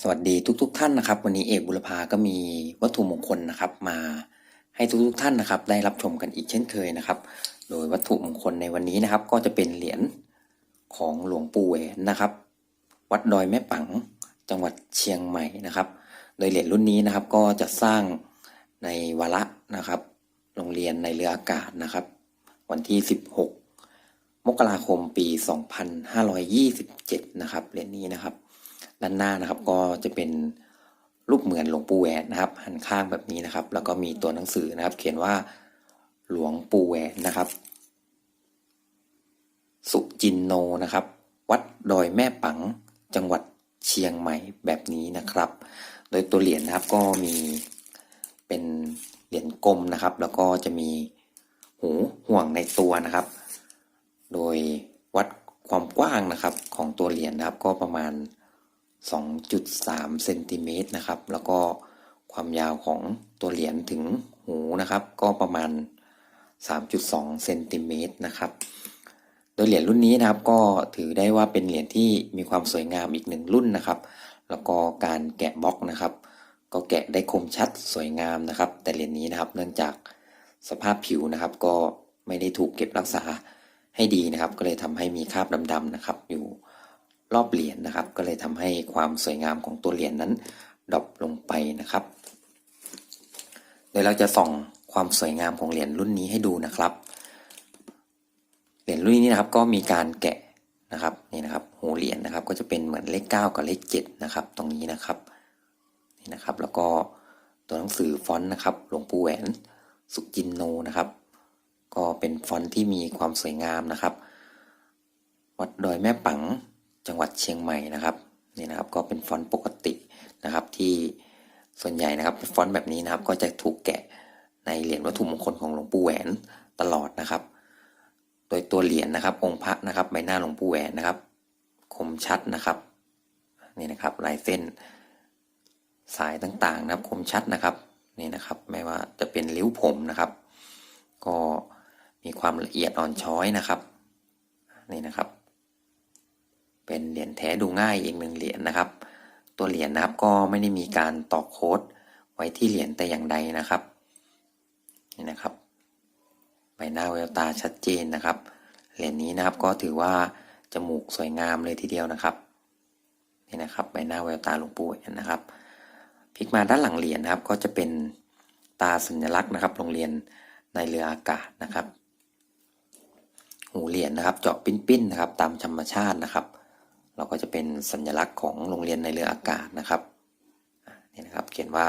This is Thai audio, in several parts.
สวัสดีทุกๆทท่านนะครับ วันนี้เอกบุรพาก็มีวัตถุมงคลนะครับ มาให้ทุกๆทท่านนะครับ ได้รับชมกันอีกเช่นเคยนะครับ โดยวัตถุมงคลในวันนี้นะครับ ก็จะเป็นเหรียญของหลวงปู่แหวนนะครับ วัดดอยแม่ปังจังหวัดเชียงใหม่นะครับ โดยเหรียญรุ่นนี้นะครับก็จะสร้างในวาระนะครับ โรงเรียนในเรืออากาศนะครับ วันที่ 16 มกราคมปี 2527 นะครับเหรียญนี้นะครับ ด้านหน้านะครับก็จะเป็นรูปเหมือนหลวงปู่แหวนนะครับ หันข้างแบบนี้นะครับ แล้วก็มีตัวหนังสือนะครับ เขียนว่าหลวงปู่แหวนนะครับ สุจินโนนะครับ วัดดอยแม่ปังจังหวัดเชียงใหม่แบบนี้นะครับ โดยตัวเหรียญนะครับก็มีเป็นเหรียญกลมนะครับ แล้วก็จะมีหูห่วงในตัวนะครับ โดยวัดความกว้างนะครับของตัวเหรียญนะครับก็ประมาณ 2.3เซนติเมตรนะครับ แล้วก็ความยาวของตัวเหรียญถึงหูนะครับ ก็ประมาณ 3.2เซนติเมตรนะครับ โดยเหรียญรุ่นนี้นะครับก็ถือได้ว่าเป็นเหรียญที่มีความสวยงามอีกหนึ่งรุ่นนะครับ แล้วก็การแกะบล็อกนะครับ ก็แกะได้คมชัดสวยงามนะครับ แต่เหรียญนี้นะครับเนื่องจากสภาพผิวนะครับก็ไม่ได้ถูกเก็บรักษาให้ดีนะครับ ก็เลยทำให้มีคราบดำๆนะครับอยู่ รอบเหรียญนะครับ ก็เลยทำให้ความสวยงามของตัวเหรียญนั้นดรอปลงไปนะครับ เดี๋ยวเราจะส่องความสวยงามของเหรียญรุ่นนี้ให้ดูนะครับ เหรียญรุ่นนี้นะครับก็มีการแกะนะครับนี่นะครับหูเหรียญนะครับก็จะเป็นเหมือนเลข 9 กับเลข7นะครับตรงนี้นะครับนี่นะครับ แล้วก็ตัวหนังสือฟอนต์นะครับหลวงปู่แหวนสุจินโนนะครับ ก็เป็นฟอนต์ที่มีความสวยงามนะครับ วัดดอยแม่ปัง จังหวัดเชียงใหม่นะครับนี่นะครับก็เป็นฟอนต์ปกตินะครับที่ส่วนใหญ่นะครับฟอนต์แบบนี้นะครับก็จะถูกแกะในเหรียญวัตถุมงคลของหลวงปู่แหวนตลอดนะครับ โดยตัวเหรียญนะครับ องค์พระนะครับใบหน้าหลวงปู่แหวนนะครับ คมชัดนะครับนี่นะครับลายเส้นสายต่างๆนะครับ คมชัดนะครับนี่นะครับไม่ว่าจะเป็นริ้วผมนะครับ ก็มีความละเอียดอ่อนช้อยนะครับนี่นะครับ เป็นเหรียญแท้ดูง่ายอีกหนึ่งเหรียญนะครับ ตัวเหรียญนะครับก็ไม่ได้มีการตอกโค้ดไว้ที่เหรียญแต่อย่างใดนะครับนี่นะครับใบหน้าแววตาชัดเจนนะครับ เหรียญนี้นะครับก็ถือว่าจมูกสวยงามเลยทีเดียวนะครับนี่นะครับใบหน้าแววตาหลวงปู่นะครับพลิกมาด้านหลังเหรียญนะครับก็จะเป็นตาสัญลักษณ์นะครับโรงเรียนในเรืออากาศนะครับ หูเหรียญนะครับ เจาะปิ้นๆนะครับ ตามธรรมชาตินะครับ เราก็จะเป็นสัญลักษณ์ของโรงเรียนในเรืออากาศนะครับนี่นะครับ เขียนว่า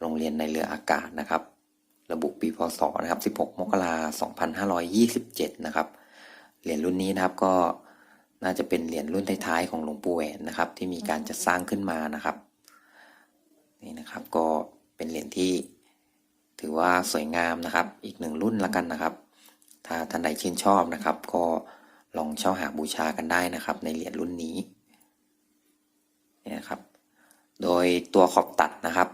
โรงเรียนในเรืออากาศนะครับ ระบุปีพศนะครับ 16 มกราคม 2527 นะครับ เหรียญรุ่นนี้นะครับก็น่าจะเป็นเหรียญรุ่นท้ายๆของหลวงปู่แหวนนะครับ ที่มีการจัดสร้างขึ้นมานะครับนี่นะครับก็เป็นเหรียญที่ถือว่าสวยงามนะครับ อีกหนึ่งรุ่นละกันนะครับ ถ้าท่านใดชื่นชอบนะครับ ก็ เช่าหาบูชากันได้นะครับ ในเหรียญรุ่นนี้นี่นะครับ โดยตัวขอบตัดนะครับ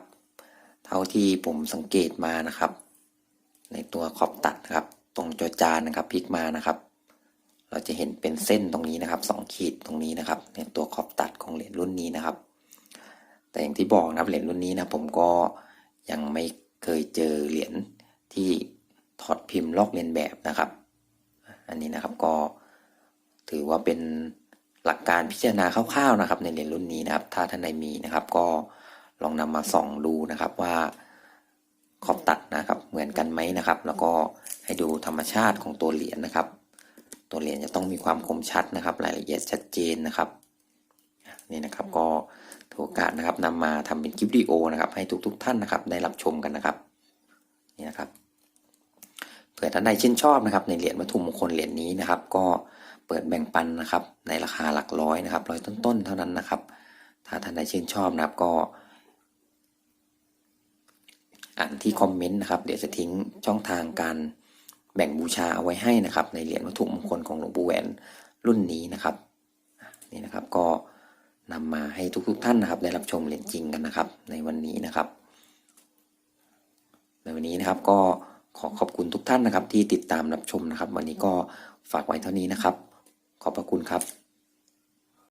เท่าที่ผมสังเกตมานะครับ ในตัวขอบตัดนะครับ ตรงจอจานนะครับพลิกมานะครับ เราจะเห็นเป็นเส้นตรงนี้นะครับสองขีดตรงนี้นะครับ ในตัวขอบตัดของเหรียญรุ่นนี้นะครับ แต่อย่างที่บอกนะครับเหรียญรุ่นนี้นะผมก็ยังไม่เคยเจอเหรียญที่ถอดพิมพ์ลอกเลียนแบบนะครับ อันนี้นะครับก็ ถือว่าเป็นหลักการพิจารณาคร่าวๆนะครับ ในเหรียญรุ่นนี้นะครับ ถ้าท่านใดมีนะครับ ก็ลองนำมาส่องดูนะครับว่าขอบตัดนะครับ เหมือนกันไหมนะครับ แล้วก็ให้ดูธรรมชาติของตัวเหรียญนะครับ ตัวเหรียญจะต้องมีความคมชัดนะครับ รายละเอียดชัดเจนนะครับนี่นะครับก็ถือโอกาสนะครับนำมาทำเป็นคลิปวิดีโอนะครับ ให้ทุกๆทท่านนะครับ ได้รับชมกันนะครับนี่นะครับเผื่อท่านใดชื่นชอบนะครับ ในเหรียญวัตถุมงคลเหรียญนี้นะครับ ก็ เปิดแบ่งปันนะครับ ในราคาหลักร้อยนะครับร้อยต้นๆเท่านั้นนะครับ ถ้าท่านใดชื่นชอบนะครับก็ อ่านที่คอมเมนต์นะครับ เดี๋ยวจะทิ้งช่องทางการแบ่งบูชาเอาไว้ให้นะครับ ในเหรียญวัตถุมงคลของหลวงปู่แหวนรุ่นนี้นะครับนี่นะครับก็นำมาให้ทุกๆท่านนะครับ ได้รับชมเหรียญจริงกันนะครับ ในวันนี้นะครับ ในวันนี้นะครับก็ขอขอบคุณทุกท่านนะครับที่ติดตามรับชมนะครับ วันนี้ก็ฝากไว้เท่านี้นะครับ ขอบพระคุณครับ